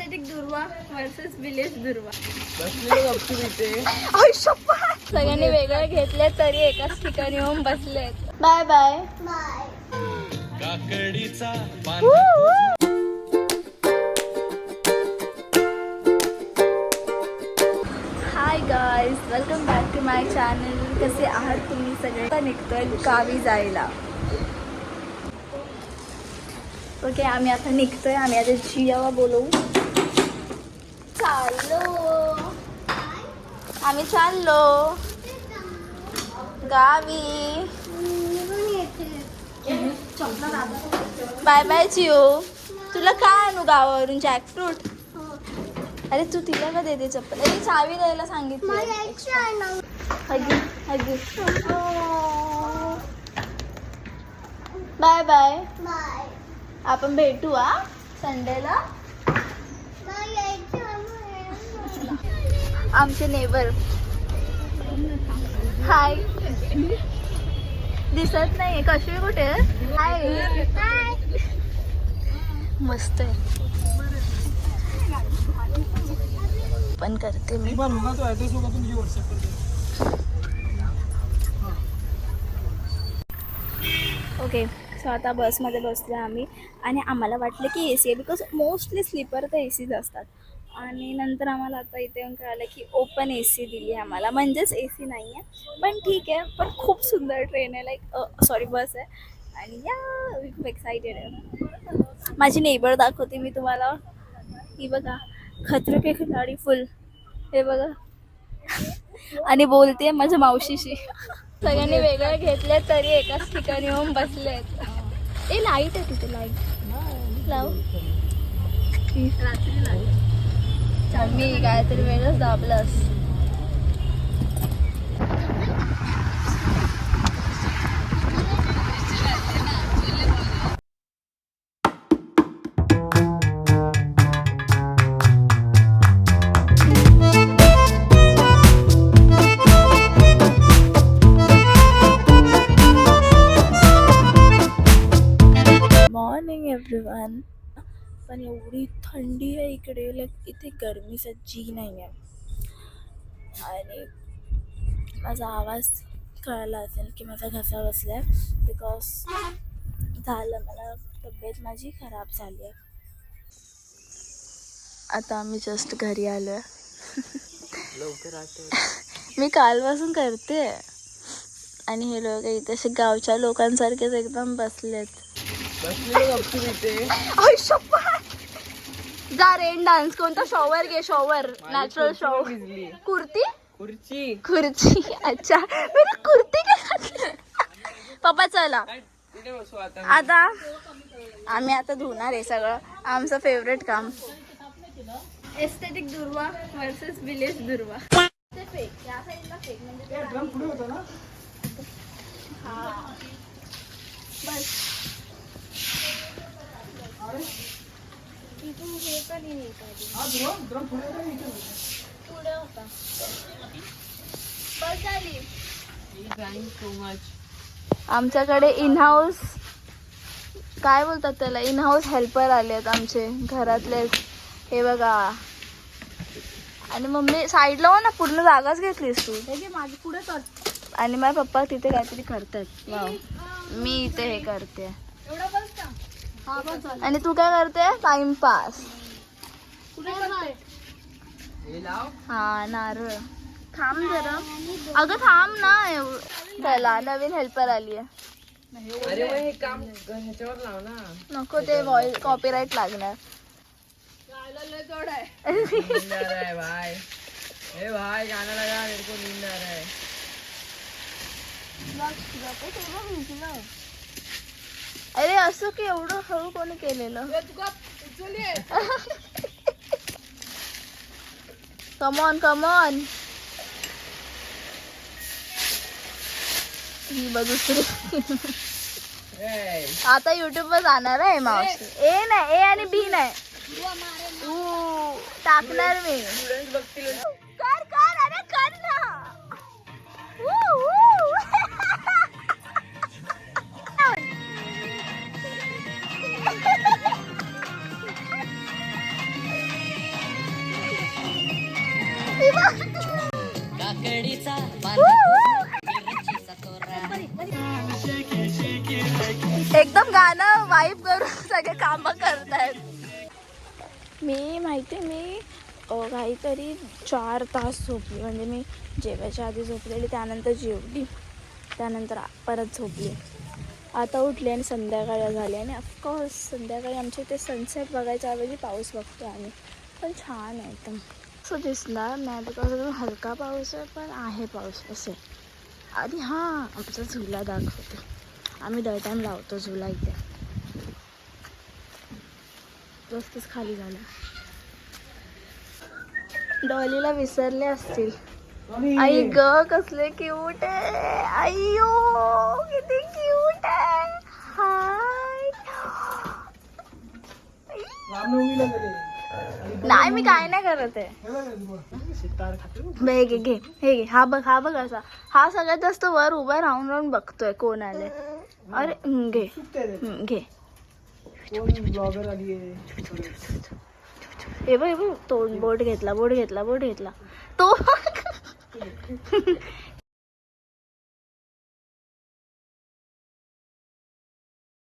Aesthetic Durva versus village दुर्वा. सगळ्यांनी वेगळं घेतले तरी एकाच ठिकाणी येऊन बसलेत bye bye. काकडीचा hi guys welcome back to my channel कसे आहात तुम्ही सगळे? निघतोय गावी जायला. ओके आम्ही आता निघतोय. आम्ही आता जियावा बोलवू. चाललो. आम्ही चाललो. गावी. Bye bye Jio. तुला काय आणू गावावरून? जॅकफ्रूट अरे तू तिला का देते चप्पल. अरे चावी द्यायला सांगितलं. बाय बाय आपण भेटू हा? संडेला आमचे नेबर. हाय दिसत नाही कशी? कुठे? हाय मस्त आहे. पण करते मी. ओके सो आता बसमध्ये बसलो आम्ही. आणि आम्हाला वाटलं की ए सी आहे बिकॉज मोस्टली स्लीपर तर ए सीच असतात. आणि नंतर आम्हाला आता इथे येऊन कळालं की ओपन ए सी दिली आहे आम्हाला. म्हणजेच ए सी नाही आहे पण ठीक आहे पण खूप सुंदर ट्रेन आहे. लाईक सॉरी बस आहे. आणि या खूप एक्सायटेड आहे. माझी नेबर दाखवते मी तुम्हाला. ही बघा खतरो के खिलाडी फुल हे बघा. आणि बोलते माझ्या मावशीशी. सगळ्यांनी वेगळं घेतले तरी एकाच ठिकाणी येऊन बसलेत ए लाइट आहे तिथे लाइट लाव. रात्री लाइट मी काहीतरी वेळच दाबलास. पण एवढी थंडी आहे इकडे. लाईक इथे गरमीचा जी नाही आहे आणि माझा आवाज कळाला असेल की माझा घसा बसला आहे बिकॉज झालं मला तब्येत माझी खराब झाली आहे. आता आम्ही जस्ट घरी आलो आहे मी कालपासून करते. आणि हे लोक इथे असे गावच्या लोकांसारखेच एकदम बसलेत. जा रेन डान्स कोणता शॉवर घे शॉवर नॅचरल शॉवर. कुर्ती खुर्ची खुर्ची अच्छा. मी कुर्ती काय घातली? पप्पा चला. आता. आम्ही आता धुणार आहे सगळं. आमचं फेवरेट काम. Aesthetic Durva versus village Durva. Thank so much आमच्याकडे इन हाऊस काय बोलतात त्याला? इन हाऊस हेल्पर आले आहेत आमचे घरातलेच हे बघा. आणि मम्मी साईडला हो ना पूर्ण जागाच घेतलीस तू. माझी पुढे आणि माझे पप्पा तिथे काहीतरी करतात. मी इथे हे करते. आणि तू काय करते? टाइमपास हे लाव. हा नारळ. थांब जरा. अगं थांब ना. एवढं चला नवीन हेल्पर आली आहे. अरे मग हे काम ह्याच्यावर लाव ना. नको ते वॉइस कॉपीराईट लागणार. नींद आ रहा है भाई. ए भाई गाना लगा मेरे को नींद आ रहा है अरे असं की एवढं हळू कोणी केलेलं? कमॉन कमॉन ही बघ दुसरी. आता युट्यूब वर जाणार आहे मावशी. ए नाही ए आणि बी नाही. टाकणार मी. एकदम गाणं वाईप करून सगळे काम करतायत. मी माहिती मी काहीतरी चार तास झोपली. म्हणजे मी जेवायच्या आधी झोपलेली त्यानंतर जेवली. त्यानंतर परत झोपली. आता उठले आणि संध्याकाळ झाली. आणि ऑफकोर्स संध्याकाळी आमच्या इथे सनसेट बघायच्या ऐवजी पाऊस बघतो आम्ही. पण छान आहे एकदम. असं दिसणार नाही बिकॉज अजून हलका पाऊस आहे पण आहे पाऊस असे. आधी हां आमचा झुला दाखवते. आम्ही दर टाईम लावतो झुला इथे. रस्तेच खाली झाला. डॉलीला विसरले असतील. आई ग कसले क्यूट आहे. अय्यो किती क्यूट आहे. हाय नाही मी काय नाही करत आहे घे घे हे घे हा बघ हा बघ असा हा सगळ्यात जास्त वर उभा राहून राहून बघतोय कोण आले अरे घे घे हे बघ हे बघ तो बोट घेतला बोट घेतला बोट घेतला। तो